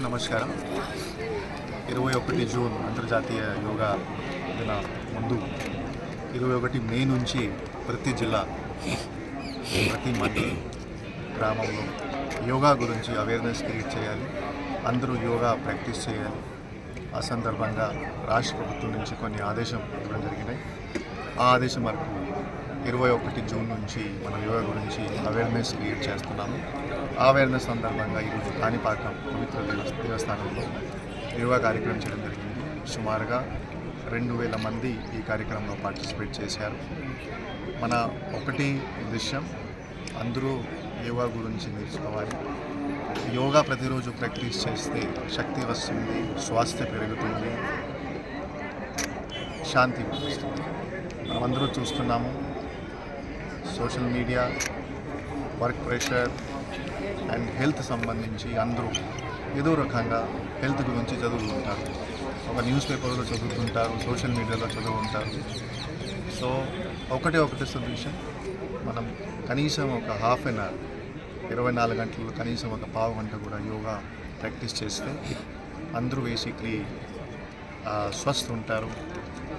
నమస్కారం. ఇరవై ఒకటి జూన్ అంతర్జాతీయ యోగా దిన ముందు ఇరవై ఒకటి మే నుంచి ప్రతి జిల్లా ప్రతి మండలం గ్రామంలో యోగా గురించి అవేర్నెస్ క్రియేట్ చేయాలి. అందరూ యోగా ప్రాక్టీస్ చేయాలి. ఆ సందర్భంగా రాష్ట్ర ప్రభుత్వం నుంచి కొన్ని ఆదేశం ఇవ్వడం జరిగినాయి. ఆ ఆదేశం వరకు ఇరవై ఒకటి జూన్ నుంచి మనం యోగా గురించి అవేర్నెస్ క్రియేట్ చేస్తున్నాము. ఆ అవేర్నెస్ సందర్భంగా ఈరోజు కాణిపాకం పవిత్ర దేవస్థానంలో యోగా కార్యక్రమం చేయడం జరిగింది. సుమారుగా రెండు వేల మంది ఈ కార్యక్రమంలో పార్టిసిపేట్ చేశారు. మన ఒకటి ఉద్దేశ్యం అందరూ యోగా గురించి నేర్చుకోవాలి. యోగా ప్రతిరోజు ప్రాక్టీస్ చేస్తే శక్తి వస్తుంది స్వాస్థ్య పెరుగుతుంది శాంతి వస్తుంది మనమందరూ చూస్తున్నాము social media work pressure and health సంబంధించి అందరూ ఏదో రకంగా హెల్త్ గురించి చదువుతుంటారు ఒక న్యూస్ పేపర్లో చదువుతుంటారు సోషల్ మీడియాలో చదువుతుంటారు సో ఒకటే ఒకటి సొల్యూషన్. మనం కనీసం ఒక హాఫ్ అన్ అవర్ ఇరవై నాలుగు గంటలు కనీసం ఒక పావు గంట కూడా యోగా ప్రాక్టీస్ చేస్తే అందరూ బేసిక్లీ స్వస్థ ఉంటారు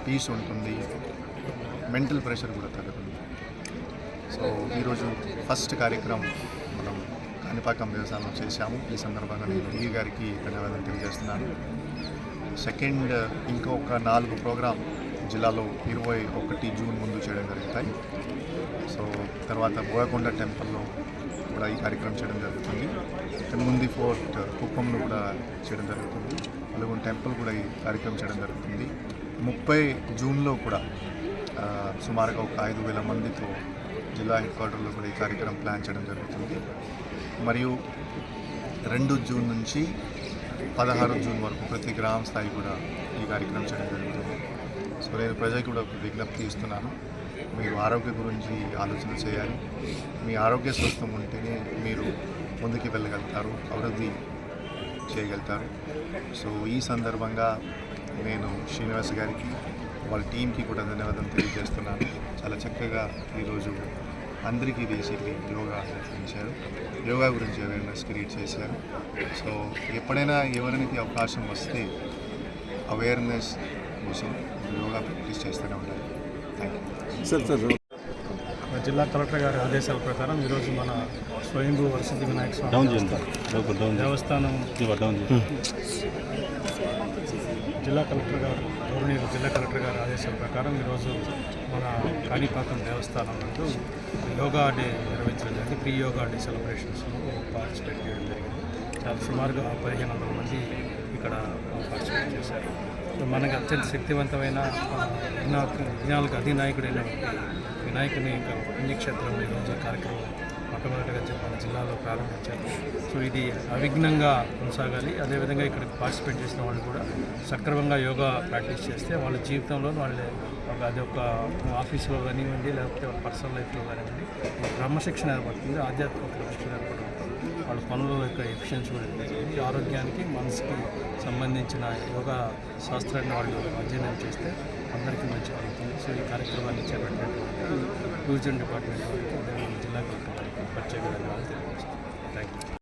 పీస్ ఉంటుంది మెంటల్ ప్రెషర్ కూడా తగ్గుతుంది. సో ఈరోజు ఫస్ట్ కార్యక్రమం మనం కాణిపాకం వ్యవసాయం చేశాము. ఈ సందర్భంగా నేను ఈ గారికి ధన్యవాదాలు తెలియజేస్తున్నాను. సెకండ్ ఇంకొక నాలుగు ప్రోగ్రామ్ జిల్లాలో ఇరవై ఒకటి జూన్ ముందు చేయడం జరుగుతాయి. సో తర్వాత బోయకొండ టెంపుల్లో కూడా ఈ కార్యక్రమం చేయడం జరుగుతుంది. కనుముంది ఫోర్ట్ కుప్పంలో కూడా చేయడం జరుగుతుంది. అలాగే టెంపుల్ కూడా ఈ కార్యక్రమం చేయడం జరుగుతుంది. ముప్పై జూన్లో కూడా సుమారుగా ఒక ఐదు వేల మందితో జిల్లా హెడ్ క్వార్టర్లో కూడా ఈ కార్యక్రమం ప్లాన్ చేయడం జరుగుతుంది. మరియు రెండు జూన్ నుంచి పదహారు జూన్ వరకు ప్రతి గ్రామ స్థాయి కూడా ఈ కార్యక్రమం చేయడం జరుగుతుంది. సో నేను ప్రజలకు కూడా ఒక విజ్ఞప్తి ఇస్తున్నాను. మీరు ఆరోగ్య గురించి ఆలోచన చేయాలి. మీ ఆరోగ్య స్వస్థం ఉంటేనే మీరు ముందుకు వెళ్ళగలుగుతారు అభివృద్ధి చేయగలుగుతారు. సో ఈ సందర్భంగా నేను శ్రీనివాస్ గారికి వాళ్ళ టీంకి కూడా ధన్యవాదాలు తెలియజేస్తున్నాను. చాలా చక్కగా ఈరోజు అందరికీ బేసిక్లీ యోగా నేర్పించారు యోగా గురించి అవేర్నెస్ క్రియేట్ చేశారు. సో ఎప్పుడైనా ఎవరికి అవకాశం వస్తే అవేర్నెస్ కోసం యోగా ప్రాక్టీస్ చేస్తూనే ఉండాలి. థ్యాంక్ యూ సార్ సార్ జిల్లా కలెక్టర్ గారి ఆదేశాల ప్రకారం ఈరోజు మన స్వయంభూ వరసిద్ధి వినాయక డౌన్ స్వామి దేవస్థానం జిల్లా కలెక్టర్ గారు గౌరవనీయులు జిల్లా కలెక్టర్ గారి ఆదేశాల ప్రకారం ఈరోజు మన కాణిపాకం దేవస్థానం నందు యోగా డే నిర్వహించడం జరిగింది. ప్రీ యోగా డే సెలబ్రేషన్స్లో పార్టిసిపేట్ చేయడం జరిగింది. చాలా సుమారుగా పదిహేను వందల మంది ఇక్కడ పార్టిసిపేట్ చేశారు. సో అత్యంత శక్తివంతమైన విజ్ఞానాలకు అధినాయకుడైన వినాయకుని ఇంకా పుణ్యక్షేత్రంలో ఈరోజు కార్యక్రమం మొట్టమొదటిగా మన జిల్లాలో ప్రారంభించారు సో ఇది అవిఘ్నంగా కొనసాగాలి. అదేవిధంగా ఇక్కడ పార్టిసిపేట్ చేసిన వాళ్ళు కూడా సక్రమంగా యోగా ప్రాక్టీస్ చేస్తే వాళ్ళ జీవితంలో వాళ్ళు ఒక అది ఒక ఆఫీస్లో కానివ్వండి లేకపోతే వాళ్ళ పర్సనల్ లైఫ్లో కానివ్వండి క్రమశిక్షణ ఏర్పడుతుంది. ఆధ్యాత్మిక క్రమశిక్షణ ఏర్పడుతుంది. వాళ్ళ పనుల యొక్క ఎఫిషియన్సీ కూడా పెరుగుతుంది. ఆరోగ్యానికి మనసుకి సంబంధించిన యోగా శాస్త్రాన్ని వాళ్ళు అధ్యయనం చేస్తే అందరికీ మంచి జరుగుతుంది సో ఈ కార్యక్రమాన్ని చేపట్టినటువంటి టూరిజం డిపార్ట్మెంట్ వారికి జిల్లా కలెక్టర్ వారికి ప్రత్యేక ధన్యవాదాలు తెలియజేస్తాను థ్యాంక్ యూ